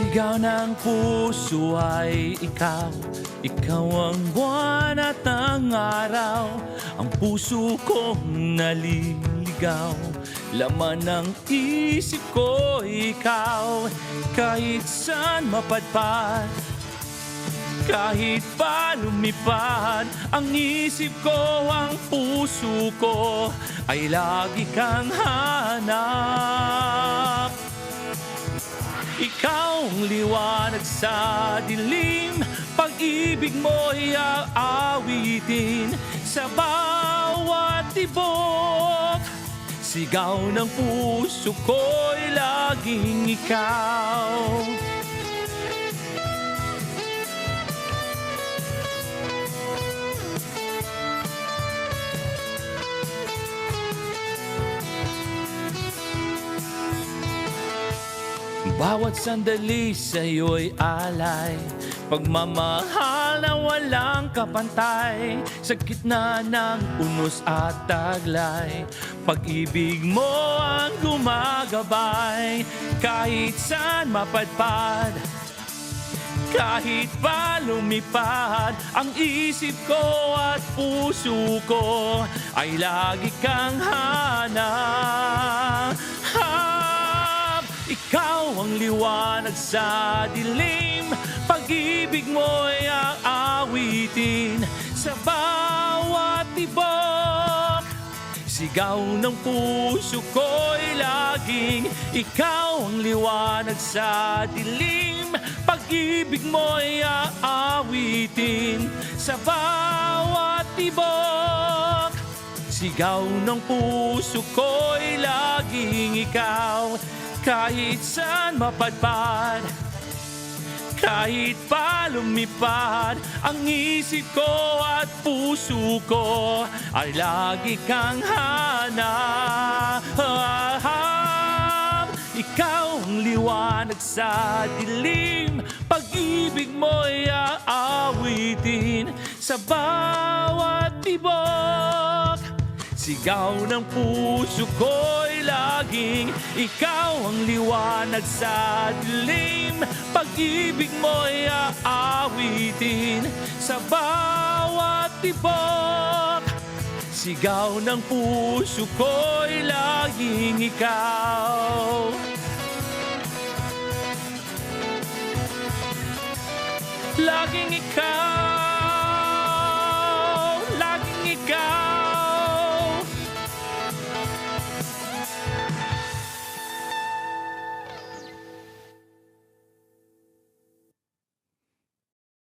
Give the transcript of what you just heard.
Sigaw ng puso ay ikaw. Ikaw ang buwan at ang araw. Ang puso kong naliligaw. Laman ng isip ko ikaw. Kahit saan mapadpad. Kahit pa lumipad. Ang isip ko, ang puso ko ay lagi kang hanap. Ikaw ang liwanag sa dilim, pag-ibig mo'y aawitin sa bawat tibok. Sigaw ng puso ko'y laging ikaw. Bawat sandali sa'yo'y alay. Pagmamahal na walang kapantay Sa gitna ng unos at taglay. Pag-ibig mo ang gumagabay Kahit saan mapadpad. Kahit pa lumipad ang isip ko at puso ko ay lagi kang hanap. Ang liwanag sa dilim, pag-ibig mo'y aawitin sa bawat tibok. Sigaw ng puso ko'y laging Ikaw ang liwanag sa dilim. Pag-ibig mo'y aawitin Sa bawat tibok Sigaw ng puso ko'y laging ikaw Kahit saan mapadpad kahit pa lumipad ang isip ko at puso ko ay lagi kang hanap. Ikaw ang liwanag sa dilim, pag-ibig mo'y aawitin sa bawat tibok. Sigaw ng puso ko'y laging Ikaw ang liwanag sa dilim. Pag-ibig mo'y aawitin Sa bawat tibok Sigaw ng puso ko'y laging ikaw. Laging ikaw